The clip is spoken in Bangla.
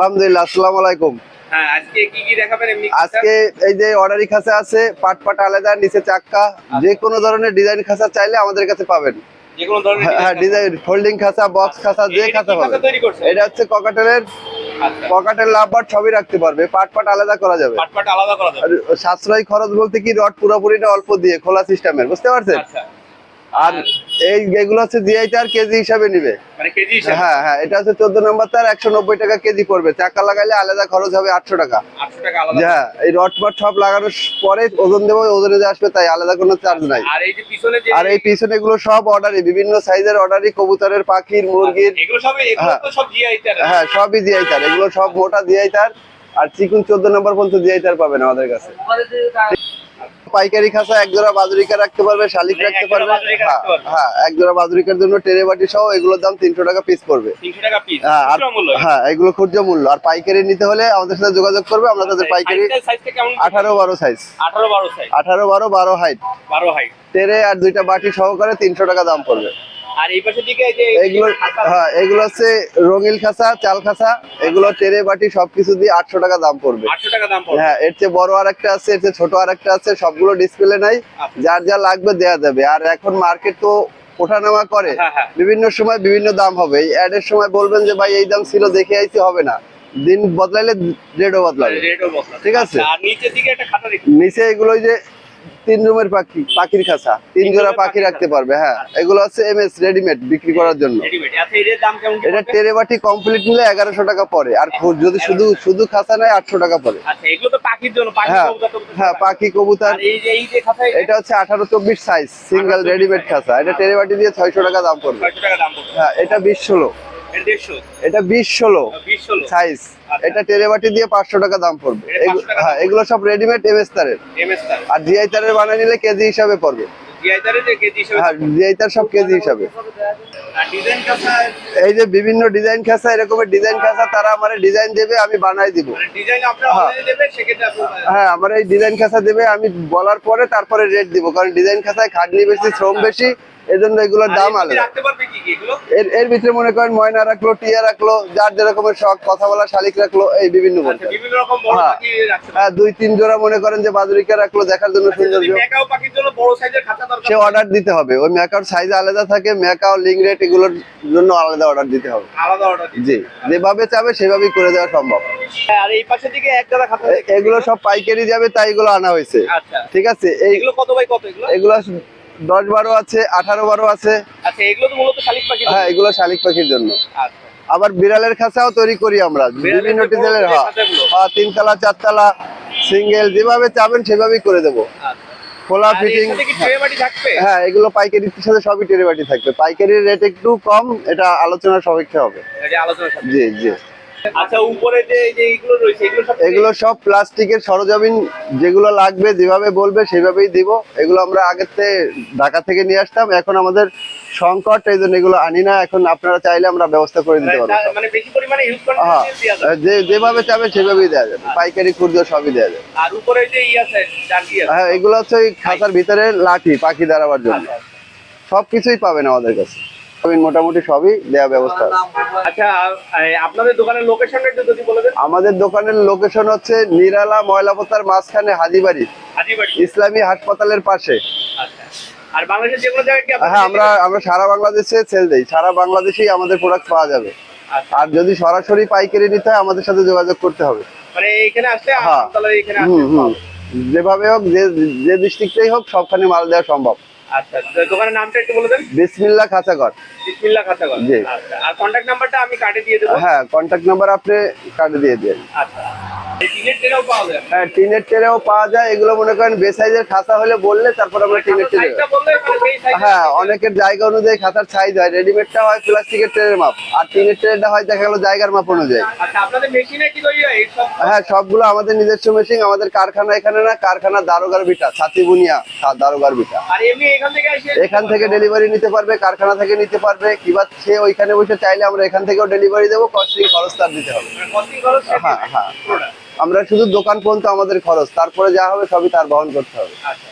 আলহামদুলিল্লাহ আসসালামু আলাইকুম। হ্যাঁ আজকে এই যে অর্ডারি খাঁচা আছে পাট পাট আলাদা নিচে চাক্কা যে কোনো ধরনের ডিজাইন খাঁচা চাইলে আমাদের কাছে পাবেন। যে হ্যাঁ ডিজাইন ফোল্ডিং খাঁচা বক্স খাঁচা যে এটা কি খাঁচা পাবেন এটা হচ্ছে ককাটেলের আচ্ছা। লাভবার সবই রাখতে পারবে পাট পাট আলাদা করা যাবে। সাশ্রয়ী খরচ বলতে কি রড পুরোপুরিটা অল্প দিয়ে খোলা সিস্টেমের বুঝতে পারছেন? আচ্ছা। আর এই এগুলো হচ্ছে জিআই তার কেজি হিসাবে নিবে। মানে হ্যাঁ হ্যাঁ এটা হচ্ছে চোদ্দ নম্বর তার একশো নব্বই টাকা কেজি পড়বে। চাকা লাগাইলে আলাদা খরচ হবে আটশো টাকা। 800 টাকা আলাদা হ্যাঁ এই রড ফট সব লাগানোর পরে ওজন দেবো ওজনে যে আসবে তাই আলাদা কোনো চার্জ নাই। আর এই পিছনে এগুলো সব অর্ডারই বিভিন্ন সাইজের অর্ডারই কবুতরের পাখির মুরগির। হ্যাঁ। জিআই তার। হ্যাঁ সবই দিয়াই তার। এগুলো সব মোটা দিয়াই তার। আর চিকুন চোদ্দ নম্বর পর্যন্ত দিয়াই তার পাবেন আমাদের কাছে। পাইকারি খাসা এক জোড়া বাজুরিকা রাখতে পারবে শালিক মানে রাখতে পারবে। হ্যাঁ পারবে। হ্যাঁ এক জোড়া বাজুরিকার জন্য টেরে বাটি সহ এগুলোর দাম তিনশো টাকা পিস পড়বে। 300 টাকা পিস হ্যাঁ হ্যাঁ এগুলো খুচরো মূল্য। আর পাইকারি নিতে হলে আমাদের সাথে যোগাযোগ করবে আমরা তাদের পাইকারি আঠারো বারো সাইজ 18 12 সাইজ আঠারো বারো বারো হাইট 12 হাইট টেরে আর দুইটা বাটি সহকারে তিনশো টাকা দাম পড়বে। আর এই পাশের দিকে যে এগুলো হ্যাঁ এগুলো হচ্ছে রঙিল খাসা চাল খাসা এগুলো টেরে বাটি সবকিছু দিয়ে আটশো টাকা দাম পড়বে। 800 টাকা দাম পড়বে। হ্যাঁ এর চেয়ে বড় আর একটা আছে এর চেয়ে ছোট আর একটা আছে সবগুলো ডিসপ্লে নাই। আচ্ছা। যার যা লাগবে দেয়া যাবে। আর এখন মার্কেট তো ওঠানামা করে। হ্যাঁ, হ্যাঁ। বিভিন্ন সময় বিভিন্ন দাম হবে। এই অ্যাড এর সময় বলবেন যে ভাই এই দাম ছিল দেখে আইছি হবে না। দিন বদলাইলে রেটও বদলাবে। ঠিক আছে। দেখি নিচে এগুলো যে তিন রুমের পাখি পাখির খাঁচা। তিন জোড়া পাখি রাখতে পারবে হ্যাঁ। এগুলো হচ্ছে এমএস রেডিমেড বিক্রি করার জন্য। আচ্ছা এটা পড়বে? টেরে বাটি কমপ্লিট নিলে এগারোশো টাকা পড়ে। আর যদি শুধু শুধু খাঁচা নেয় আটশো টাকা পড়ে। আচ্ছা হ্যাঁ। হ্যাঁ পাখি। কবুতর। এটা হচ্ছে আঠারো চব্বিশ সাইজ সিঙ্গেল রেডিমেড। খাঁচা। এটা টেরে বাটি দিয়ে ছয়শো টাকা দাম পড়বে। 600 টাকা দাম পড়বে। হ্যাঁ এটা বিশ ষোলো। এর 150 এটা বিশ ষোলো। সাইজ। আচ্ছা। এটা টেরে বাটি দিয়ে পাঁচশো টাকা দাম পড়বে। এটা এগু- 500 টাকা হ্যাঁ এগুলো সব রেডিমেড এমএস তারের। আর জিআই তারের বানায় নিলে কেজি হিসাবে পড়বে। হ্যাঁ সব কেজি হিসাবে। এই যে বিভিন্ন ডিজাইন খাঁচা এরকমের ডিজাইন খাঁচা তারা আমার ডিজাইন দেবে আমি বানাই দিব। মানে হ্যাঁ। হ্যাঁ আমার এই ডিজাইন খাঁচা দেবে আমি বলার পরে তারপরে রেট দিব। কারণ ডিজাইন খাঁচায় খাটনি বেশি শ্রম বেশি এজন্য এগুলোর দাম আলাদা। এর এর ভিতরে মনে করেন ময়না রাখল টিয়া রাখল যার যেরকমের শখ কথা বলা শালিক রাখল এই বিভিন্ন আচ্ছা হ্যাঁ। হ্যাঁ দুই তিন জোড়া মনে করেন যে বাদুরিকা রাখল দেখার জন্য আচ্ছা, সৌন্দর্য। সে অর্ডার দিতে হবে। ওই মেকার সাইজ আলাদা থাকে মেকাও লিং রেট এগুলোর জন্য আলাদা অর্ডার দিতে হবে। আলাদা অর্ডার জি যেভাবে চাবে সেভাবেই করে দেওয়া সম্ভব। আর এই পাশের দিকে এক গাদা খাতা এগুলো সব পাইকারি যাবে তাই এগুলো আনা হয়েছে। আচ্ছা। ঠিক আছে এই কত বাই কত এগুলো? এগুলো দশ বারো আছে আঠারো বারো আছে। আচ্ছা এগুলো তো মূলত শালিক পাখি হ্যাঁ এগুলো শালিক পাখির জন্য। আচ্ছা। আবার বিড়ালের খাঁচাও তৈরি করি আমরা। বিভিন্ন ডিজাইনের হ্যাঁ? হ্যাঁ তিনতলা চারতলা সিঙ্গেল যেভাবে চাবেন সেভাবেই করে দেবো। আচ্ছা। খোলা ফিটিং সাথে কি ট্রে বাটি থাকবে? হ্যাঁ এগুলো পাইকারির সাথে সবই টেরিবাটি থাকবে। পাইকারির রেট একটু কম এটা আলোচনার সাপেক্ষে হবে। জি জি। আচ্ছা উপরে যে এই যে এগুলো রয়েছে এগুলো সব এগুলো সব প্লাস্টিকের সরঞ্জামিন যেগুলো লাগবে যেভাবে বলবে সেভাবেই দিব। এগুলো আমরা আগের থেকে ঢাকা থেকে নিয়ে আসতাম। এখন আমাদের সংকট এই জন্য এগুলো আনি না। এখন আপনারা চাইলে আমরা ব্যবস্থা করে দিতে পারব। মানে বেশি পরিমাণে ইউজ করতে হ্যাঁ যে যেভাবে চাবে সেভাবেই দেওয়া যাবে। পাইকারি খুচরো সবই দেওয়া যাবে। আর উপরে যে ই আছে আছে। হ্যাঁ এগুলো হচ্ছে ওই খাতার ভিতরে লাঠি পাখি দাঁড়াবার জন্য। আচ্ছা, সবকিছুই পাবেন আমাদের কাছে। মোটামুটি সবই দেওয়া ব্যবস্থা আচ্ছা আপনাদের দোকানের লোকেশনটা একটু যদি বলে দেন। আমাদের দোকানের লোকেশন হচ্ছে নিরালা ময়লাপতার মাঝখানে হাজিবাড়ি ইসলামী হাসপাতালের পাশে। আচ্ছা। আর বাংলাদেশের যে জায়গায় হ্যাঁ আমরা আমরা সারা বাংলাদেশে সেল দেই। সারা বাংলাদেশেই আমাদের প্রোডাক্ট পাওয়া যাবে। আচ্ছা, আর যদি সরাসরি পাইকারি নিতে হয় আমাদের সাথে যোগাযোগ করতে হবে। মানে এখানে আসলে হ্যাঁ। যেভাবে হোক যে যে ডিস্ট্রিক্টেই হোক সবখানে মাল দেওয়া সম্ভব। আচ্ছা তো দোকানের নামটা একটু বলে দেন। বিসমিল্লা খাঁচাঘর বিসমিল্লা খাতাঘর জি। আচ্ছা আর কন্ট্যাক্ট নাম্বারটা আমি কাটে দিয়ে দেবো। হ্যাঁ কন্ট্যাক্ট নাম্বার আপনি কার্ডে দিয়ে দিন। আচ্ছা। হ্যাঁ টিনের টেরেও পাওয়া যায়। এগুলো মনে করেন বে সাইজের খাতা হলে বললে তারপর আমরা টিনের টেরে মানে হ্যাঁ অনেকের জায়গা অনুযায়ী খাতার সাইজ হয়। রেডিমেডটা হয় প্লাস্টিকের ট্রেনের মাপ। আর টিনের ট্রেনটা হয় দেখা গেলো জায়গার মাপ অনুযায়ী। আচ্ছা হয়? হ্যাঁ সবগুলো আমাদের নিজস্ব মেশিন আমাদের কারখানা এখানে না কারখানা দারোগার বিটা ছাতি বুনিয়া দারোগার বিটা এখান থেকে ডেলিভারি নিতে পারবে কারখানা থেকে নিতে পারবে। কিংবা সে ওইখানে বসে চাইলে আমরা এখান থেকেও ডেলিভারি দেবো। কস্টিং খরচ তার দিতে হবে। কস্টিং খরচ হ্যাঁ হ্যাঁ। আমরা শুধু দোকান পর্যন্ত আমাদের খরচ, তারপরে যা হবে সবই তার বহন করতে হবে। আচ্ছা।